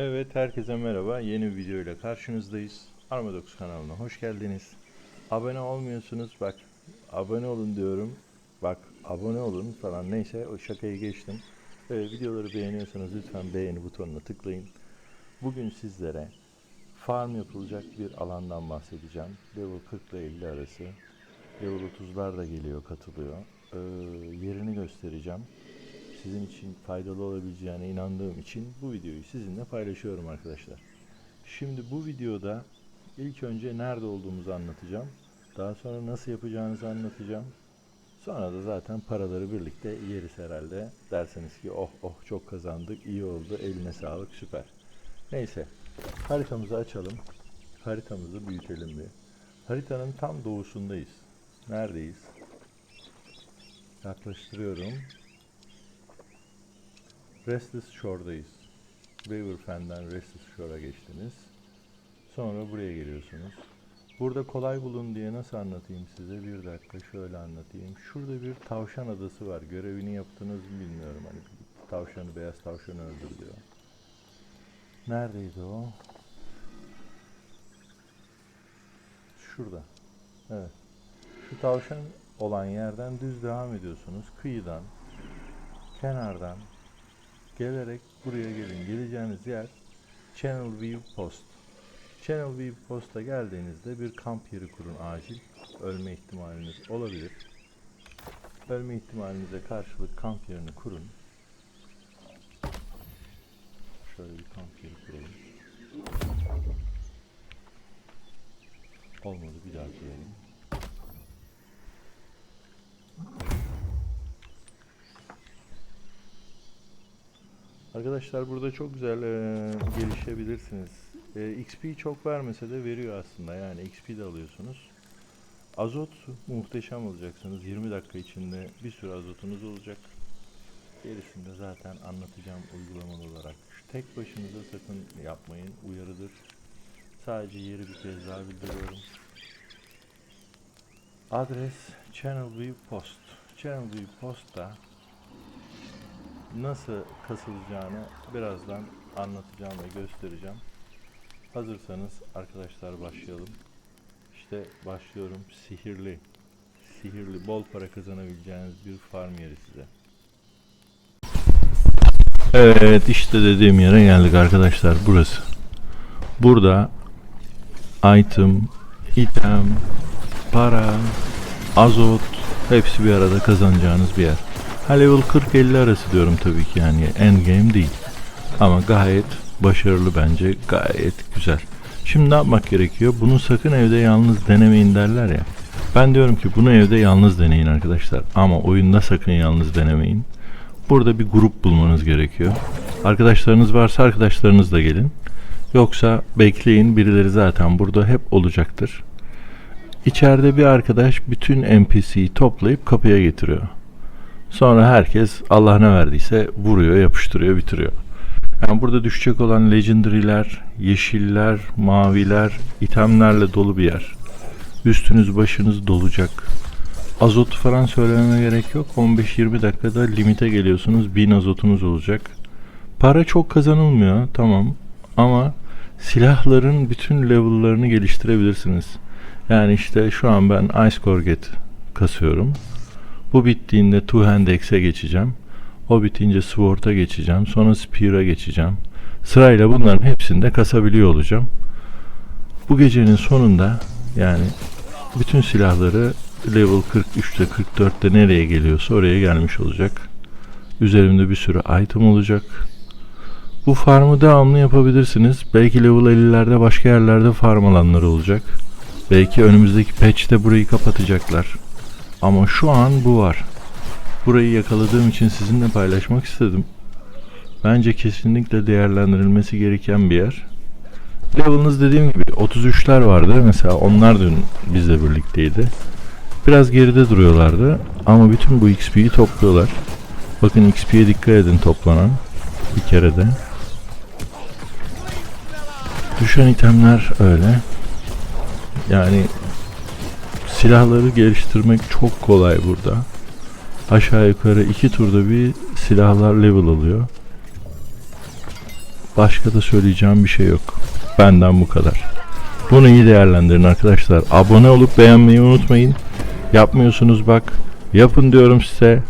Evet herkese merhaba. Yeni bir video ile karşınızdayız. Armadox kanalına hoş geldiniz. Abone olmuyorsunuz. Bak abone olun diyorum. Bak abone olun falan neyse o şakayı geçtim. Ee, videoları beğeniyorsanız lütfen beğeni butonuna tıklayın. Bugün sizlere farm yapılacak bir alandan bahsedeceğim. Level 40 ile 50 arası. Level 30'lar da geliyor katılıyor. Ee, yerini göstereceğim sizin için faydalı olabileceğine inandığım için bu videoyu sizinle paylaşıyorum arkadaşlar. Şimdi bu videoda ilk önce nerede olduğumuzu anlatacağım. Daha sonra nasıl yapacağınızı anlatacağım. Sonra da zaten paraları birlikte yeriz herhalde. Derseniz ki oh oh çok kazandık, iyi oldu, eline sağlık, süper. Neyse, haritamızı açalım. Haritamızı büyütelim bir. Haritanın tam doğusundayız. Neredeyiz? Yaklaştırıyorum. Restless Shore'dayız. Riverfen'den Restless Shore'a geçtiniz. Sonra buraya geliyorsunuz. Burada kolay bulun diye nasıl anlatayım size? Bir dakika şöyle anlatayım. Şurada bir tavşan adası var. Görevini yaptınız mı bilmiyorum. Hani tavşanı, beyaz tavşanı öldür diyor. Neredeydi o? Şurada. Evet. Şu tavşan olan yerden düz devam ediyorsunuz. Kıyıdan, kenardan, gelerek buraya gelin. Geleceğiniz yer Channel View Post. Channel View Post'a geldiğinizde bir kamp yeri kurun acil. Ölme ihtimaliniz olabilir. Ölme ihtimalinize karşılık kamp yerini kurun. Şöyle bir kamp yeri kuralım. Olmadı bir daha kuralım. Arkadaşlar burada çok güzel eee, gelişebilirsiniz. Eee, XP çok vermese de veriyor aslında yani XP de alıyorsunuz. Azot muhteşem olacaksınız. 20 dakika içinde bir sürü azotunuz olacak. Gerisini de zaten anlatacağım uygulamalı olarak. Şu tek başınıza sakın yapmayın. Uyarıdır. Sadece yeri bir kez daha bildiriyorum. Adres Channel View Post. Channel View Post'ta nasıl kasılacağını birazdan anlatacağım ve göstereceğim. Hazırsanız arkadaşlar başlayalım. İşte başlıyorum sihirli, sihirli bol para kazanabileceğiniz bir farm yeri size. Evet işte dediğim yere geldik arkadaşlar burası. Burada item, item, para, azot hepsi bir arada kazanacağınız bir yer. Ha level 40-50 arası diyorum tabii ki yani end game değil. Ama gayet başarılı bence gayet güzel. Şimdi ne yapmak gerekiyor? Bunu sakın evde yalnız denemeyin derler ya. Ben diyorum ki bunu evde yalnız deneyin arkadaşlar. Ama oyunda sakın yalnız denemeyin. Burada bir grup bulmanız gerekiyor. Arkadaşlarınız varsa arkadaşlarınızla gelin. Yoksa bekleyin birileri zaten burada hep olacaktır. İçeride bir arkadaş bütün NPC'yi toplayıp kapıya getiriyor. Sonra herkes Allah ne verdiyse vuruyor, yapıştırıyor, bitiriyor. Yani burada düşecek olan legendary'ler, yeşiller, maviler, itemlerle dolu bir yer. Üstünüz başınız dolacak. Azot falan söylememe gerek yok. 15-20 dakikada limite geliyorsunuz. 1000 azotunuz olacak. Para çok kazanılmıyor tamam ama silahların bütün level'larını geliştirebilirsiniz. Yani işte şu an ben Ice Corget kasıyorum. Bu bittiğinde Two Hand Axe'e geçeceğim. O bitince Sword'a geçeceğim. Sonra Spear'a geçeceğim. Sırayla bunların hepsini de kasabiliyor olacağım. Bu gecenin sonunda yani bütün silahları level 43'te 44'te nereye geliyorsa oraya gelmiş olacak. Üzerimde bir sürü item olacak. Bu farmı devamlı yapabilirsiniz. Belki level 50'lerde başka yerlerde farm alanları olacak. Belki önümüzdeki patch'te burayı kapatacaklar. Ama şu an bu var. Burayı yakaladığım için sizinle paylaşmak istedim. Bence kesinlikle değerlendirilmesi gereken bir yer. Level'ınız dediğim gibi 33'ler vardı. Mesela onlar dün bizle birlikteydi. Biraz geride duruyorlardı. Ama bütün bu XP'yi topluyorlar. Bakın XP'ye dikkat edin toplanan. Bir kere de. Düşen itemler öyle. Yani silahları geliştirmek çok kolay burada. Aşağı yukarı iki turda bir silahlar level alıyor. Başka da söyleyeceğim bir şey yok. Benden bu kadar. Bunu iyi değerlendirin arkadaşlar. Abone olup beğenmeyi unutmayın. Yapmıyorsunuz bak. Yapın diyorum size.